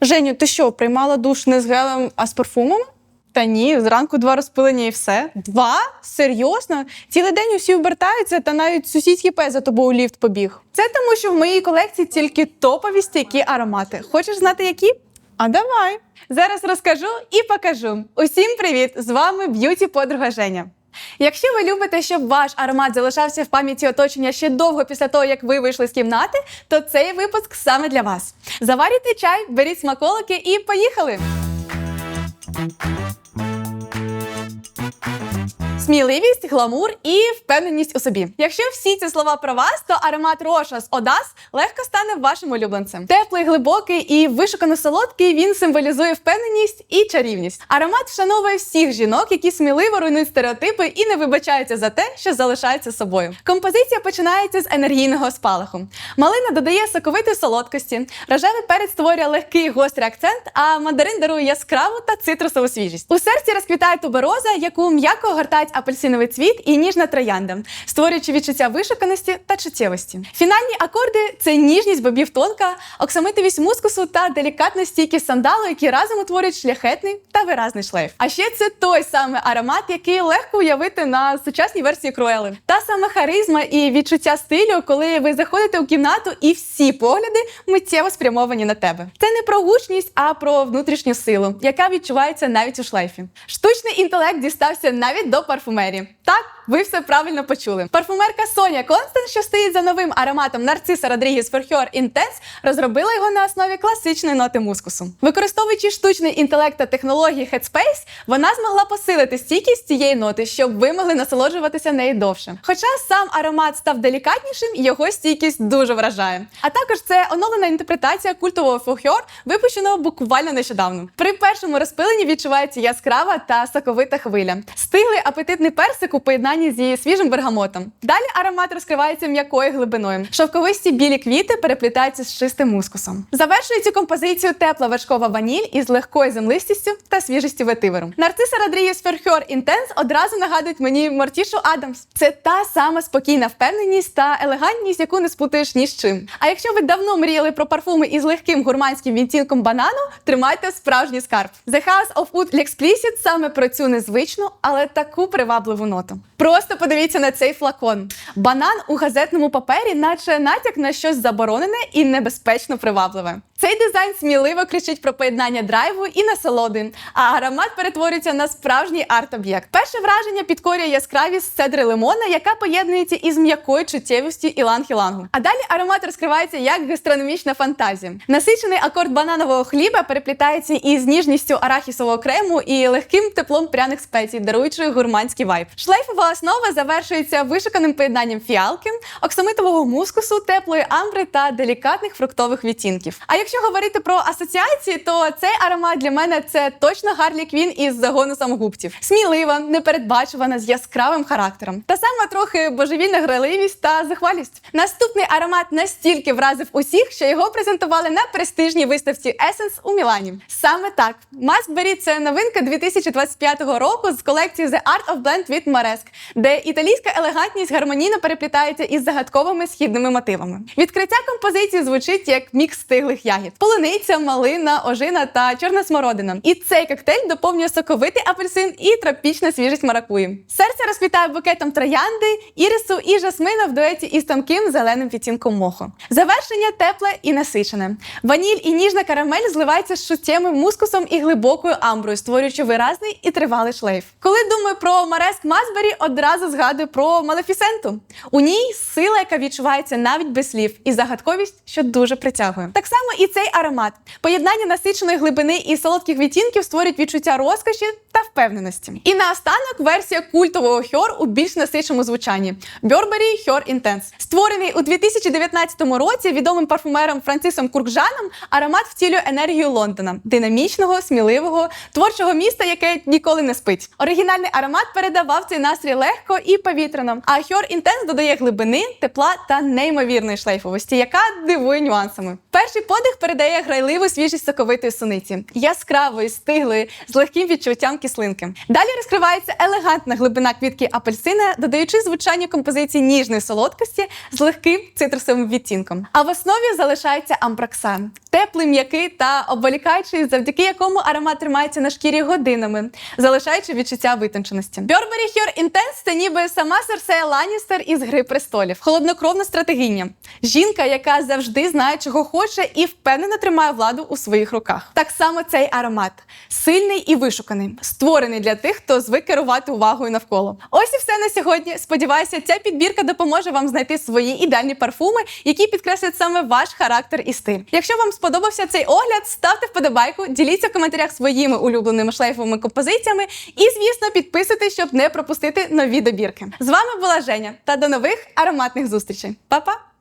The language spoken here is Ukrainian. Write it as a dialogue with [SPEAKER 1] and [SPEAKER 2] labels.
[SPEAKER 1] Женю, ти що, приймала душ не з гелем, а з парфумом? Та ні, зранку два розпилення і все. Два? Серйозно? Цілий день усі обертаються, та навіть сусідський пес за тобою у ліфт побіг. Це тому, що в моїй колекції тільки топові стійкі аромати. Хочеш знати, які? А давай. Зараз розкажу і покажу. Усім привіт! З вами б'юті подруга Женя. Якщо ви любите, щоб ваш аромат залишався в пам'яті оточення ще довго після того, як ви вийшли з кімнати, то цей випуск саме для вас. Заварюйте чай, беріть смаколики і поїхали! Сміливість, гламур і впевненість у собі. Якщо всі ці слова про вас, то аромат Роша з Одас легко стане вашим улюбленцем. Теплий, глибокий і вишукано солодкий. Він символізує впевненість і чарівність. Аромат вшановує всіх жінок, які сміливо руйнують стереотипи і не вибачаються за те, що залишаються собою. Композиція починається з енергійного спалаху. Малина додає соковитої солодкості, рожевий перець створює легкий гострий акцент, а мандарин дарує яскраву та цитрусову свіжість. У серці розквітає тубероза, яку м'яко огортають апельсиновий цвіт і ніжна троянда, створюючи відчуття вишуканості та чуттєвості. Фінальні акорди це ніжність бобів тонка, оксамитовість мускусу та делікатна стійкість сандалу, які разом утворюють шляхетний та виразний шлейф. А ще це той самий аромат, який легко уявити на сучасній версії Круели. Та сама харизма і відчуття стилю, коли ви заходите у кімнату і всі погляди миттєво спрямовані на тебе. Це не про гучність, а про внутрішню силу, яка відчувається навіть у шлейфі. Штучний інтелект дістався навіть до парфумерії. Так, ви все правильно почули. Парфумерка Соня Констант, що стоїть за новим ароматом Нарциса Родрігіс Ферхьор Інтенс, розробила його на основі класичної ноти мускусу. Використовуючи штучний інтелект та технології Headspace, вона змогла посилити стійкість цієї ноти, щоб ви могли насолоджуватися нею довше. Хоча сам аромат став делікатнішим, його стійкість дуже вражає. А також це оновлена інтерпретація культового Ферхьор, випущеного буквально нещодавно. При першому розпиленні відчувається яскрава та соковита хвиля. Стиглий апетитний персик у поєднанні зі свіжим бергамотом. Далі аромат розкривається м'якою глибиною. Шовковисті білі квіти переплітаються з чистим мускусом. Завершує цю композицію тепла вершкова ваніль із легкою землистістю та свіжістю ветиверу. Нарциса Родрігіс Ферхьор Інтенс одразу нагадують мені Мортішу Адамс. Це та сама спокійна впевненість та елегантність, яку не спутаєш ні з чим. А якщо ви давно мріяли про парфуми із легким гурманським відтінком банану, тримайте справжній скарб. The House of Wood L'Explicit саме про цю незвичну, але таку привабливу ноту. Просто подивіться на цей флакон. Банан у газетному папері, наче натяк на щось заборонене і небезпечно привабливе. Цей дизайн сміливо кричить про поєднання драйву і насолоди, а аромат перетворюється на справжній арт-об'єкт. Перше враження підкорює яскравість цедри лимона, яка поєднується із м'якою чуттєвістю іланг-ілангу. А далі аромат розкривається як гастрономічна фантазія. Насичений акорд бананового хліба переплітається із ніжністю арахісового крему і легким теплом пряних спецій, даруючи гурманський вайб. Шлейфова основа завершується вишуканим поєднанням фіалки, оксамитового мускусу, теплої амбри та делікатних фруктових відтінків. А якщо говорити про асоціації, то цей аромат для мене це точно Гарлі Квін із загону самогубців. Смілива, непередбачувана з яскравим характером. Та сама трохи божевільна граливість та захвалість. Наступний аромат настільки вразив усіх, що його презентували на престижній виставці Essence у Мілані. Саме так, Маскбері це новинка 2025 року з колекції The Art of Blend від Maresque, де італійська елегантність гармонійно переплітається із загадковими східними мотивами. Відкриття композиції звучить як мікс стиглих ягід: полуниця, малина, ожина та чорна смородина. І цей коктейль доповнює соковитий апельсин і тропічна свіжість маракуї. Серце розквітає букетом троянди, ірису і жасмина в дуеті із тонким зеленим відтінком моху. Завершення тепле і насичене. Ваніль і ніжна карамель зливаються з шуттєвим мускусом і глибокою амброю, створюючи виразний і тривалий шлейф. Коли думаю про Мареск Масбері, одразу згадую про Малефісенту. У ній сила, яка відчувається навіть без слів, і загадковість, що дуже притягує. Так само і цей аромат. Поєднання насиченої глибини і солодких відтінків створюють відчуття розкоші та впевненості. І наостанок версія культового хьор у більш насиченому звучанні Burberry Hyor Intense. Створений у 2019 році відомим парфумером Францисом Куркжаном, аромат втілює енергію Лондона, динамічного, сміливого, творчого міста, яке ніколи не спить. Оригінальний аромат передавав цей настрій легко і повітряно. А Hyor Intense додає глибини, тепла та неймовірної шлейфовості, яка дивує нюансами. Перший подих передає грайливу свіжість соковитої суниці, яскравої, стиглої, з легким відчуттям кислинки. Далі розкривається елегантна глибина квітки апельсина, додаючи звучання композиції ніжної солодкості з легким цитрусовим відтінком. А в основі залишається амброксан. Теплий, м'який та обволікаючий, завдяки якому аромат тримається на шкірі годинами, залишаючи відчуття витонченості. Burberry Her Intense – це ніби сама Серсея Ланністер із Гри престолів, холоднокровна стратегиня. Жінка, яка завжди знає, чого хоче, і впевнено тримає владу у своїх руках. Так само цей аромат сильний і вишуканий, створений для тих, хто звик керувати увагою навколо. Ось і все на сьогодні. Сподіваюся, ця підбірка допоможе вам знайти свої ідеальні парфуми, які підкреслять саме ваш характер і стиль. Якщо вам сподобався цей огляд, ставте вподобайку, діліться в коментарях своїми улюбленими шлейфовими композиціями і, звісно, підписуйтесь, щоб не пропустити нові добірки. З вами була Женя та до нових ароматних зустрічей. Па-па!